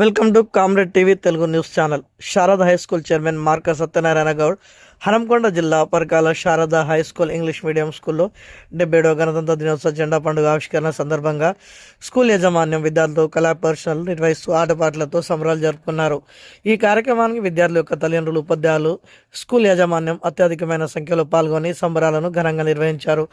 Welcome to Comrade TV Telugu news channel. Sharada high school chairman Marka Satyanarayana Goud Hanamkonda జిల్లా Parakala Sharada high school English medium స్కూల్లో డెబ్బై గణతంత్ర దినోత్సవ జెండా పండుగ ఆవిష్కరణ సందర్భంగా స్కూల్ యాజమాన్యం విద్యార్థులు కళా పరిశ్రమలు నిర్వహిస్తూ ఆటపాటలతో సంబరాలు జరుపుకున్నారు. ఈ కార్యక్రమానికి విద్యార్థుల యొక్క తల్లిదండ్రులు ఉపాధ్యాయులు స్కూల్ యాజమాన్యం అత్యధికమైన సంఖ్యలో పాల్గొని సంబరాలను ఘనంగా నిర్వహించారు.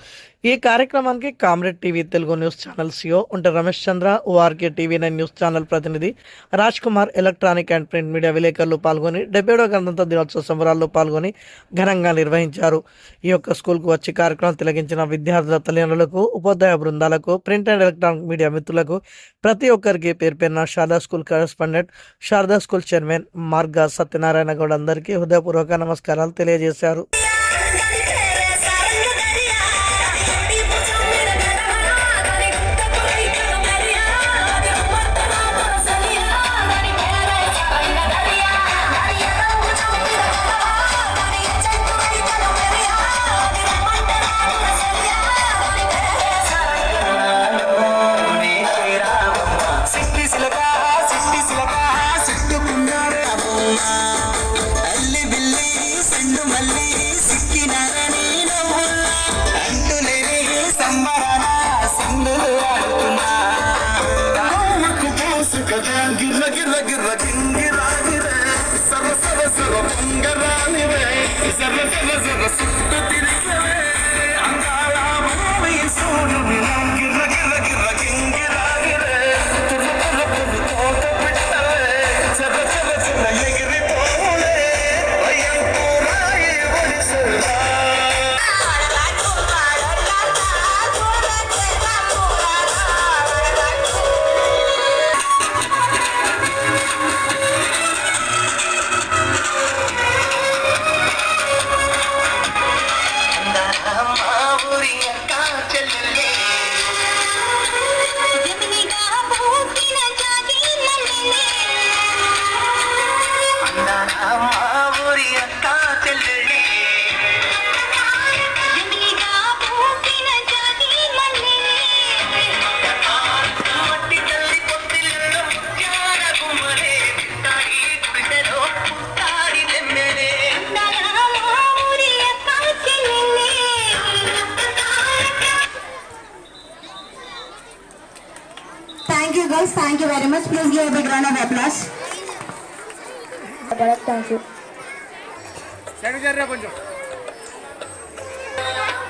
ఈ కార్యక్రమానికి Comrade TV Telugu news channel CO ఉంటే Ramesh Chandra ORK TV nine news channel ప్రతినిధి Raj Kumar electronic and print media విలేకరులు పాల్గొని డెబ్బై ఏడవ గణతంత్ర దినోత్సవ సంబరాల్లో పాల్గొని ఘనంగా నిర్వహించారు. ఈ యొక్క స్కూల్కు వచ్చి కార్యక్రమం తిలగించిన విద్యార్థుల తల్లిదండ్రులకు ఉపాధ్యాయ బృందాలకు ప్రింట్ అండ్ ఎలక్ట్రానిక్ మీడియా మిత్రులకు ప్రతి ఒక్కరికి పేరు పేరున Sharada school correspondent Sharada school chairman Marga Satyanarayana Goud అందరికీ హృదయపూర్వక నమస్కారాలు తెలియజేశారు. సర సర పొంగరానివే సర సర సర సుట్టు తిరిగవే Thank you girls, thank you very much. Please give a big round of applause. Thank you.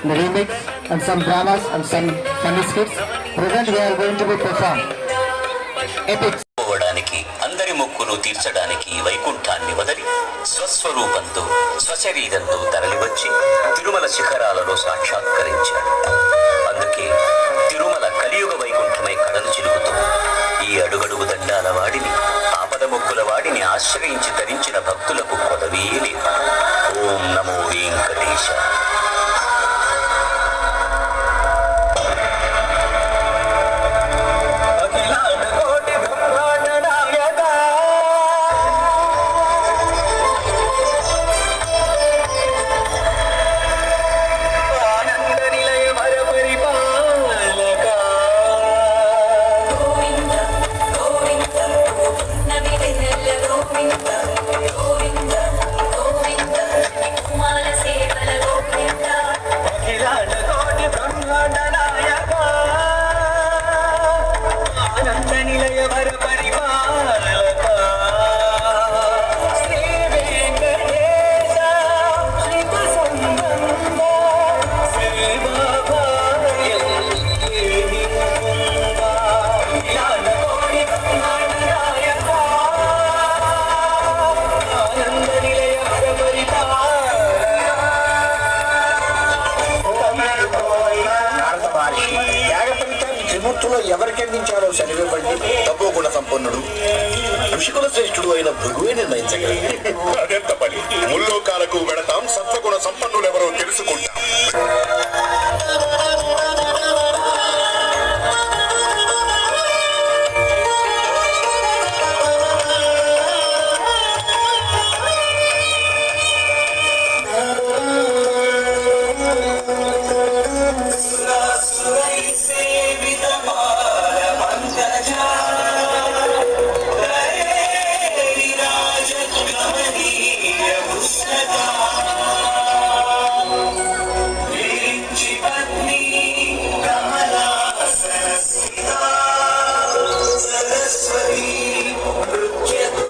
the remix and some dramas and some funny skits. Present we are going to be performed. పోవడానికి అందరి మొక్కులు తీర్చడానికి వైకుంఠాన్ని వదలి స్వస్వరూపంతో స్వశరీరంతో తరలివచ్చి తిరుమల శిఖరాలలో సాక్షాత్కరించాడు ఆశ్రయించి ధరించిన భక్తులకు కొదవే లేదు ఓం నమో వెంకటేశ ఫలితాన్ని ఎవరికి అందించారో శనివ్వండి తపోగుణ సంపన్నుడు. ఋషికుల శ్రేష్ఠుడు అయిన భృగువే నిర్ణయించగలరు అదెంత పని? ముల్లోకాలకు వెడతాం సత్వగుణ సంపన్నులెవరో